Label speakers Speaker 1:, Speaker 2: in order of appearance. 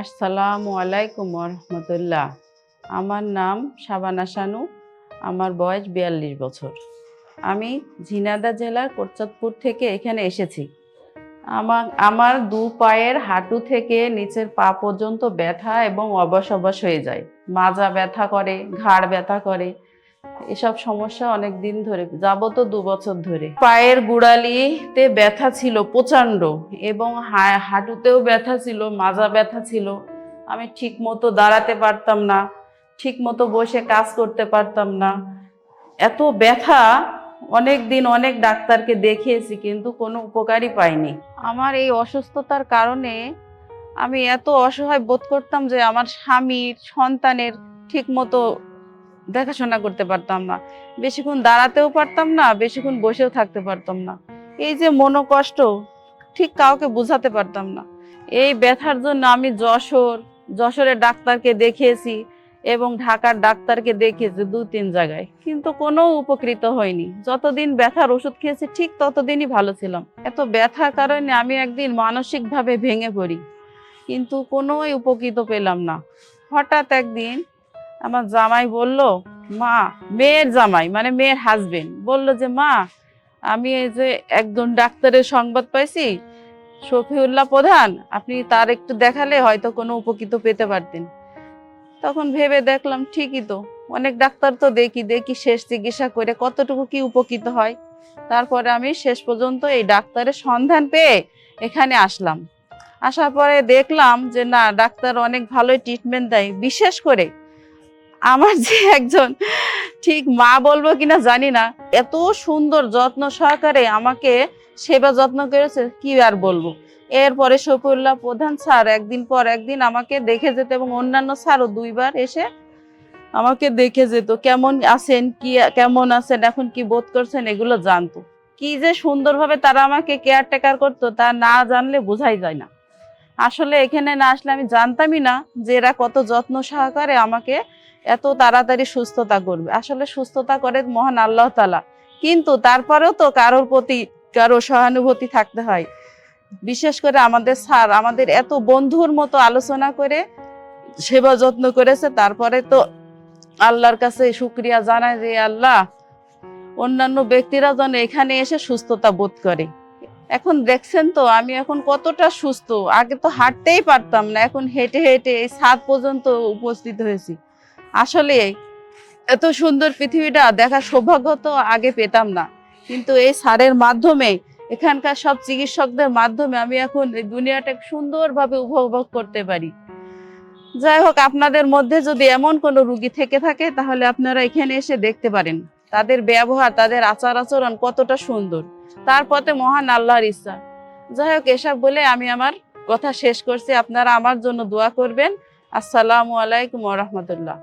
Speaker 1: আসসালামু আলাইকুম রহমতুল্লাহ আমার নাম শাবানা শানু, আমার বয়স বিয়াল্লিশ বছর। আমি ঝিনাদা জেলার কোটচাঁদপুর থেকে এখানে এসেছি। আমার আমার দু পায়ের হাঁটু থেকে নিচের পা পর্যন্ত ব্যথা এবং অবশ অবশ হয়ে যায়। মাজা ব্যথা করে, ঘাড় ব্যথা করে এসব সমস্যা অনেক দিন ধরে যাবত দু বছর ধরে। পায়ের গুড়ালিতে ব্যথা ছিল প্রচণ্ড এবং হাঁটুতেও ব্যথা ছিল, মাজা ব্যথা ছিল। আমি ঠিক মতো দাঁড়াতে পারতাম না ঠিক মতো বসে কাজ করতে পারতাম না। এত ব্যথা অনেক দিন অনেক ডাক্তারকে দেখিয়েছি, কিন্তু কোনো উপকারই পাইনি। আমার এই অসুস্থতার কারণে আমি এত অসহায় বোধ করতাম যে আমার স্বামীর সন্তানের ঠিক মতো দেখাশোনা করতে পারতাম না। বেশিক্ষণ দাঁড়াতেও পারতাম না, বেশিক্ষণ বসেও থাকতে পারতাম না। এই যে মনোকষ্ট, ঠিক কাউকে বোঝাতে পারতাম না। এই ব্যথার জন্য আমি যশোর যশোরের ডাক্তারকে দেখিয়েছি এবং ঢাকার ডাক্তারকে দেখিয়েছি দু তিন জায়গায়। কিন্তু কোনো উপকৃত হয়নি। যতদিন ব্যথার ওষুধ খেয়েছি, ঠিক ততদিনই ভালো ছিলাম। এত ব্যথার কারণে আমি একদিন মানসিকভাবে ভেঙে পড়ি। কিন্তু কোনোই উপকৃত পেলাম না। হঠাৎ একদিন আমার জামাই বলল, মা, মেয়ের জামাই মানে মেয়ের হাজবেন্ড বলল যে, মা, আমি এই যে একজন ডাক্তারের সংবাদ পাইছি, শফিউল্লাহ প্রধান, আপনি তার একটু দেখালে হয়তো কোনো উপকৃত পেতে পারতেন। তখন ভেবে দেখলাম, ঠিকই তো, অনেক ডাক্তার তো দেখি দেখি শেষ চিকিৎসা করে কতটুকু কি উপকৃত হয়। তারপরে আমি শেষ পর্যন্ত এই ডাক্তারের সন্ধান পেয়ে এখানে আসলাম। আসার পরে দেখলাম যে, না, ডাক্তার অনেক ভালোই ট্রিটমেন্ট দেয়, বিশেষ করে আমার যে একজন ঠিক মা বলব কিনা জানি না। এত সুন্দর, যত্ন সহকারে আমাকে সেবা যত্ন করেছে, কি আর বলব? এরপরে শফিউল্লাহ প্রধান স্যার একদিন পর একদিন আমাকে দেখে যেত এবং অন্যান্য স্যারও দুইবার এসে আমাকে দেখে যেত, কেমন আছেন, কি, কেমন আছেন, এখন কি বোধ করছেন এগুলো জানতো। কি যে সুন্দরভাবে তারা আমাকে কেয়ারটেকার করতো তা না জানলে বোঝাই যায় না। আসলে এখানে না আসলে আমি জানতামই না যে এরা কত যত্ন সহকারে আমাকে এত তাড়াতাড়ি সুস্থতা করবে। আসলে সুস্থতা করে মহান আল্লাহ তালা কিন্তু তারপরেও তো কারোর প্রতি কারও সহানুভূতি থাকতে হয়। বিশেষ করে আমাদের স্যার আমাদের এত বন্ধুর মতো আলোচনা করে, সেবা যত্ন করেছে, তারপরে তো আল্লাহর কাছে শুক্রিয়া জানায় যে আল্লাহ অন্যান্য ব্যক্তিরা যেন এখানে এসে সুস্থতা বোধ করে। এখন দেখছেন তো, আমি এখন কতটা সুস্থ। আগে তো হাঁটতেই পারতাম না, এখন হেঁটে হেঁটে এই ছাদ পর্যন্ত উপস্থিত হয়েছি। আসলে এত সুন্দর পৃথিবীটা দেখার সৌভাগ্য তো আগে পেতাম না। কিন্তু এই সারের মাধ্যমে, এখানকার সব চিকিৎসকদের মাধ্যমে আমি এখন এই দুনিয়াটা সুন্দরভাবে উপভোগ করতে পারি। যাই হোক, আপনাদের মধ্যে যদি এমন কোনো রুগী থেকে থাকে, তাহলে আপনারা এখানে এসে দেখতে পারেন। তাদের ব্যবহার, তাদের আচার আচরণ কতটা সুন্দর। তার পথে মহান আল্লাহর ইচ্ছা। যাই হোক, এসব বলে আমি আমার কথা শেষ করছি। আপনারা আমার জন্য দোয়া করবেন। আসসালামু আলাইকুম রহমতুল্লাহ।